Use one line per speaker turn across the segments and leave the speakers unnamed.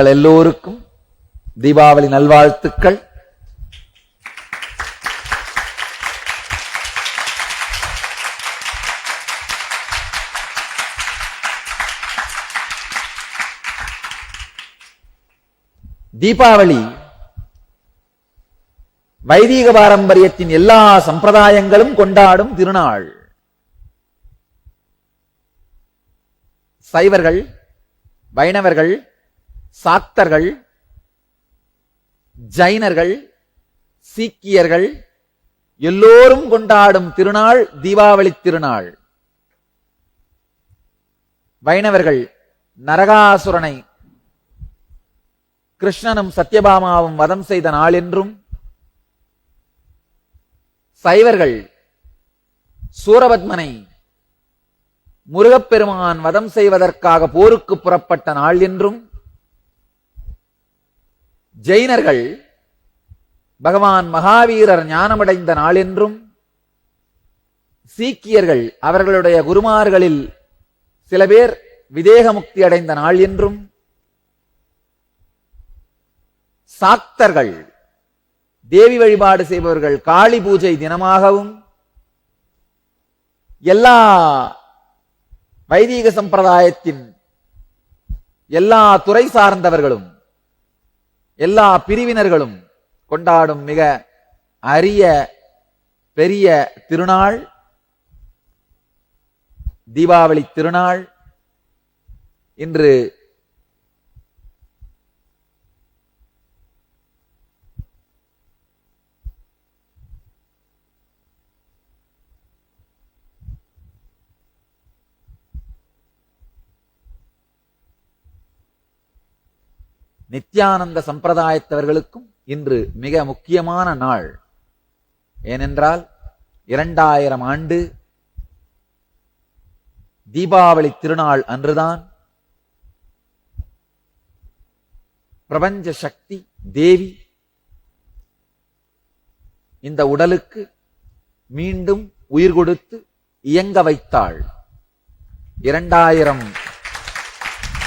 உங்கள் எல்லோருக்கும் தீபாவளி நல்வாழ்த்துக்கள். தீபாவளி வைதீக பாரம்பரியத்தின் எல்லா சம்பிரதாயங்களும் கொண்டாடும் திருநாள். சைவர்கள் வைணவர்கள் சாக்தர்கள் ஜைனர்கள் சீக்கியர்கள் எல்லோரும் கொண்டாடும் திருநாள் தீபாவளி திருநாள். வைணவர்கள் நரகாசுரனை கிருஷ்ணனும் சத்யபாமாவும் வதம் செய்த நாள் என்றும் சைவர்கள் சூரபத்மனை முருகப்பெருமான் வதம் செய்வதற்காக போருக்கு புறப்பட்ட நாள் என்றும் ஜெயினர்கள் பகவான் மகாவீரர் ஞானமடைந்த நாள் என்றும் சீக்கியர்கள் அவர்களுடைய குருமார்களில் சில பேர் விதேக முக்தி அடைந்த நாள் என்றும் சாக்தர்கள் தேவி வழிபாடு செய்பவர்கள் காளி பூஜை தினமாகவும் எல்லா வைதீக சம்பிரதாயத்தின் எல்லா துறை சார்ந்தவர்களும் எல்லா பிரிவினர்களும் கொண்டாடும் மிக அரிய பெரிய திருநாள் தீபாவளி திருநாள். இன்று நித்யானந்த சம்பிரதாயத்தவர்களுக்கும் இன்று மிக முக்கியமான நாள். ஏனென்றால் இரண்டாயிரம் ஆண்டு தீபாவளி திருநாள் அன்றுதான் பிரபஞ்ச சக்தி தேவி இந்த உடலுக்கு மீண்டும் உயிர் கொடுத்து இயங்க வைத்தாள். இரண்டாயிரம்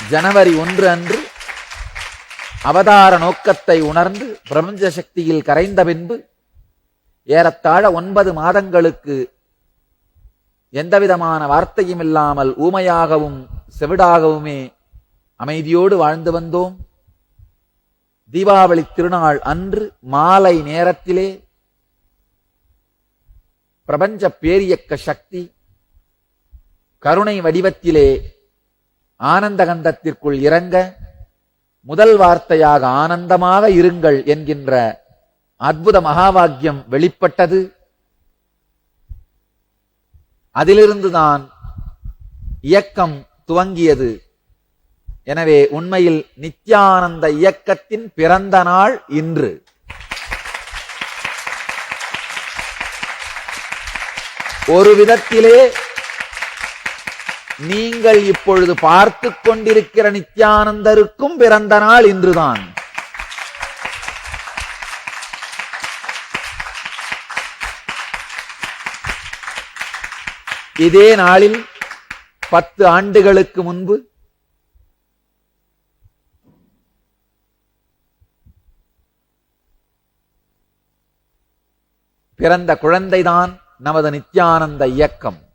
ஜனவரி ஒன்று அன்று அவதார நோக்கத்தை உணர்ந்து பிரபஞ்ச சக்தியில் கரைந்த பின்பு ஏறத்தாழ ஒன்பது மாதங்களுக்கு எந்தவிதமான வார்த்தையும் இல்லாமல் ஊமையாகவும் செவிடாகவுமே அமைதியோடு வாழ்ந்து வந்தோம். தீபாவளி திருநாள் அன்று மாலை நேரத்திலே பிரபஞ்ச பேரியக்க சக்தி கருணை வடிவத்திலே ஆனந்தகந்தத்திற்குள் இறங்க முதல் வார்த்தையாக ஆனந்தமாக இருங்கள் என்கின்ற அற்புத மகாவாக்கியம் வெளிப்பட்டது. அதிலிருந்துதான் இயக்கம் துவங்கியது. எனவே உண்மையில் நித்யானந்த இயக்கத்தின் பிறந்த நாள் இன்று. ஒரு விதத்திலே நீங்கள் இப்பொழுது பார்த்து கொண்டிருக்கிற நித்யானந்தருக்கும் பிறந்த நாள் இன்றுதான். இதே நாளில் பத்து ஆண்டுகளுக்கு முன்பு பிறந்த குழந்தைதான் நமது நித்யானந்த இயக்கம்.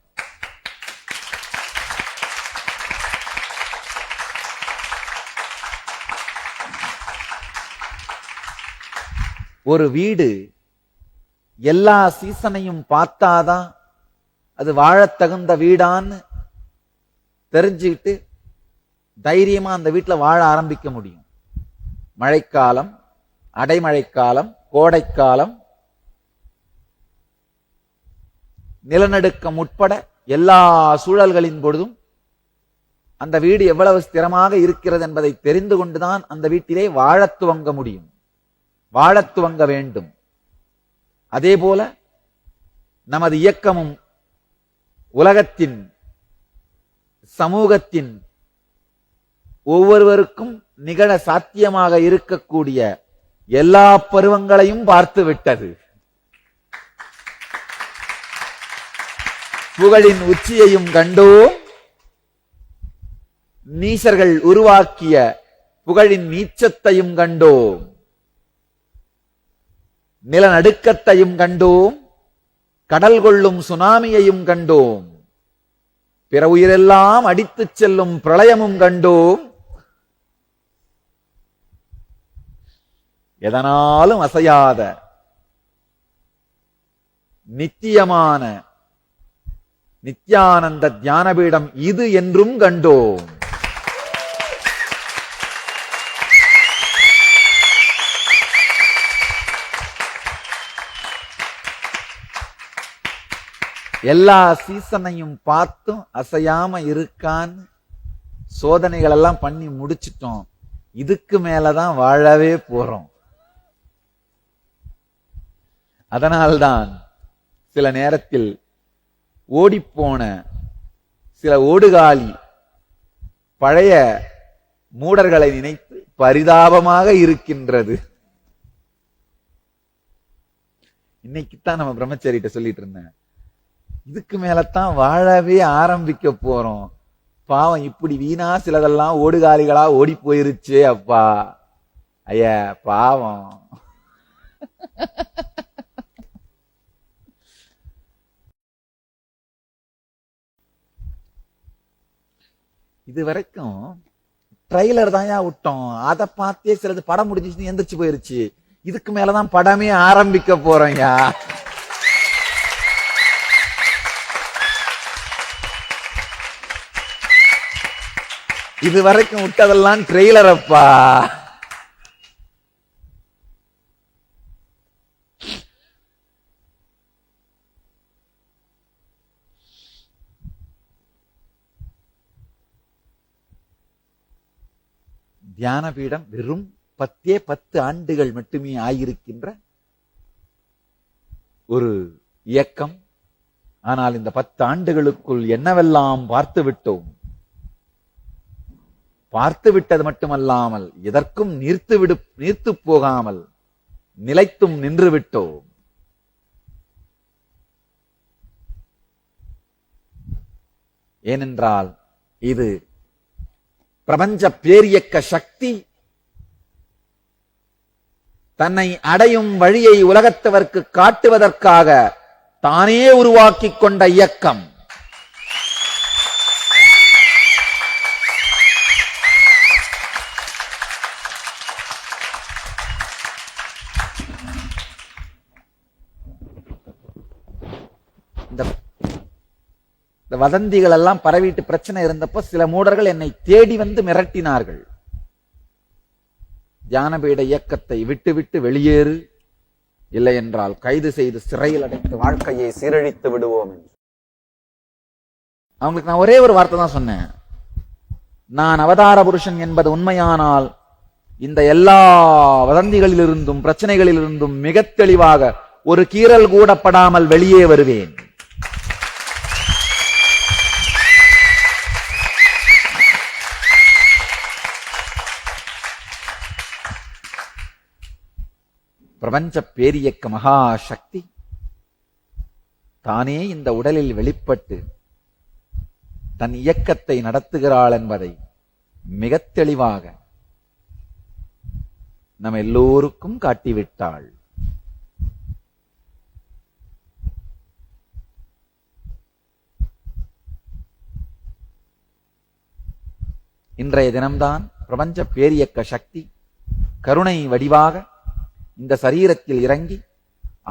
ஒரு வீடு எல்லா சீசனையும் பார்த்தாதான் அது வாழத்தகுந்த வீடான்னு தெரிஞ்சுக்கிட்டு தைரியமா அந்த வீட்டில் வாழ ஆரம்பிக்க முடியும். மழைக்காலம் அடைமழைக்காலம் கோடைக்காலம் நிலநடுக்கம் உட்பட எல்லா சூழல்களின் பொழுதும் அந்த வீடு எவ்வளவு ஸ்திரமாக இருக்கிறது என்பதை தெரிந்து கொண்டுதான் அந்த வீட்டிலே வாழத் துவங்க முடியும். வாழத் துவங்க வேண்டும். அதே போல நமது இயக்கமும் உலகத்தின் சமூகத்தின் ஒவ்வொருவருக்கும் நிகழ சாத்தியமாக இருக்கக்கூடிய எல்லா பருவங்களையும் பார்த்து விட்டது. புகழின் உச்சியையும் கண்டோம். நீசர்கள் உருவாக்கிய புகழின் நீச்சத்தையும் கண்டோம். நிலநடுக்கத்தையும் கண்டோம் கடல் கொள்ளும் சுனாமியையும் கண்டோம் பிற உயிரெல்லாம் அடித்துச் செல்லும் பிரளயமும் கண்டோம். எதனாலும் அசையாத நித்தியமான நித்யானந்த தியானபீடம் இது என்றும் கண்டோம். எல்லா சீசனையும் பார்த்தும் அசையாம இருக்கான்னு சோதனைகள் எல்லாம் பண்ணி முடிச்சிட்டோம். இதுக்கு மேலதான் வாழவே போறோம். அதனால்தான் சில நேரத்தில் ஓடிப்போன சில ஓடுகாலி பழைய மூடர்களை நினைத்து பரிதாபமாக இருக்கின்றது. இன்னைக்குத்தான் நம்ம பிரம்மச்சாரிட்ட சொல்லிட்டு இருந்தேன். இதுக்கு மேலத்தான் வாழவே ஆரம்பிக்க போறோம். பாவம் இப்படி வீணா சிலதெல்லாம் ஓடுகாலிகளா ஓடி போயிருச்சு அப்பா. ஐயா பாவம். இது வரைக்கும் ட்ரைலர் தான் விட்டோம். அதை பார்த்தே சிலது படம் முடிஞ்சிச்சுன்னு எந்திரிச்சு போயிருச்சு. இதுக்கு மேலதான் படமே ஆரம்பிக்க போறோம்யா இது வரைக்கும் விட்டதெல்லாம் ட்ரெய்லர் அப்பா. தியான பீடம் வெறும் பத்தே பத்து ஆண்டுகள் மட்டுமே ஆகியிருக்கின்ற ஒரு இயக்கம். ஆனால் இந்த பத்து ஆண்டுகளுக்குள் என்னவெல்லாம் பார்த்து விட்டோம் பார்த்து விட்டது மட்டுமல்லாமல் எதற்கும் நீர்த்து விடு நீர்த்து போகாமல் நிலைத்தும் நின்று விட்டோம். ஏனென்றால் இது பிரபஞ்ச பேரியக்க சக்தி தன்னை அடையும் வழியை உலகத்தவர்க்கு காட்டுவதற்காக தானே உருவாக்கிக் கொண்ட இயக்கம். வதந்திகள் எல்லாம் பரவிட்டு பிரச்சனை இருந்தப்போ சில மூடர்கள் என்னை தேடி வந்து மிரட்டினார்கள். தியானபீட இயக்கத்தை விட்டு விட்டு வெளியேறு. இல்லை என்றால் கைது செய்து சிறையில் அடைத்து வாழ்க்கையை சீரழித்து விடுவோம் அவங்களுக்கு நான் ஒரே ஒரு வார்த்தை தான் சொன்னேன். நான் அவதார புருஷன் என்பது உண்மையானால் இந்த எல்லா வதந்திகளிலிருந்தும் பிரச்சனைகளிலிருந்தும் மிக தெளிவாக ஒரு கீறல் கூட படாமல் வெளியே வருவேன். பிரபஞ்ச பேரியக்க மகாசக்தி. தானே இந்த உடலில் வெளிப்பட்டு தன் இயக்கத்தை நடத்துகிறாள் என்பதை மிக தெளிவாக நம் எல்லோருக்கும் காட்டிவிட்டாள். இன்றைய தினம்தான் பிரபஞ்ச பேரியக்க சக்தி கருணை வடிவாக இந்த சரீரத்தில் இறங்கி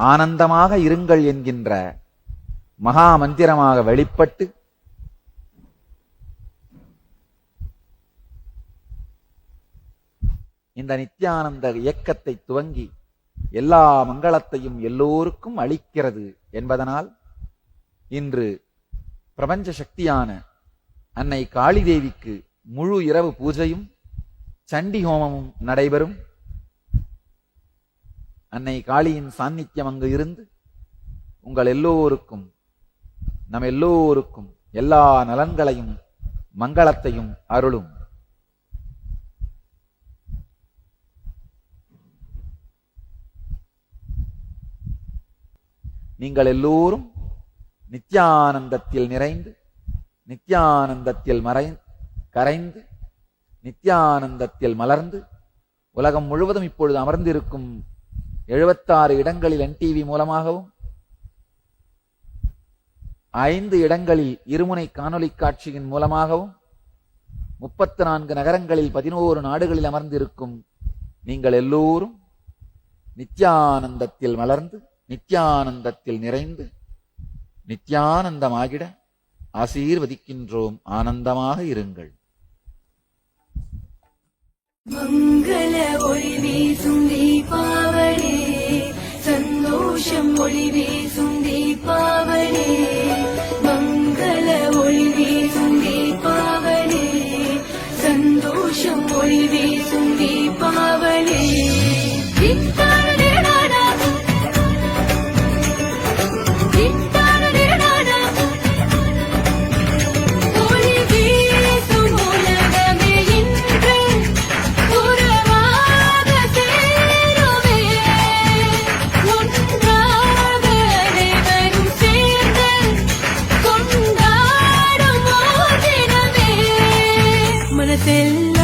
ஆனந்தமாக இருங்கள் என்கின்ற மகா மந்திரமாக வெளிப்பட்டு இந்த நித்யானந்த இயக்கத்தை துவங்கி எல்லா மங்களத்தையும் எல்லோருக்கும் அளிக்கிறது என்பதனால் இன்று பிரபஞ்ச சக்தியான அன்னை காளி தேவிக்கு முழு இரவு பூஜையும் சண்டி ஹோமமும் நடைபெறும். அன்னை காளியின் சாநித்தியம் அங்கு இருந்து உங்கள் எல்லோருக்கும் நம் எல்லோருக்கும் எல்லா நலன்களையும் மங்களத்தையும் அருளும். நீங்கள் எல்லோரும் நித்யானந்தத்தில் நிறைந்து நித்யானந்தத்தில் மறை கரைந்து நித்யானந்தத்தில் மலர்ந்து உலகம் முழுவதும் இப்பொழுது அமர்ந்திருக்கும் எழுபத்தாறு இடங்களில் என்டிவி மூலமாகவும் ஐந்து இடங்களில் இருமுனை காணொளி காட்சியின் மூலமாகவும் முப்பத்து நான்கு நகரங்களில் பதினோரு நாடுகளில் அமர்ந்திருக்கும் நீங்கள் எல்லோரும் நித்யானந்தத்தில் மலர்ந்து நித்யானந்தத்தில் நிறைந்து நித்யானந்தமாகிட ஆசீர்வதிக்கின்றோம். ஆனந்தமாக இருங்கள்.
മംഗള ഒളി വീസും ദീപാവലി സന്തോഷം ഒളി വീസും ദീപാവലി. Till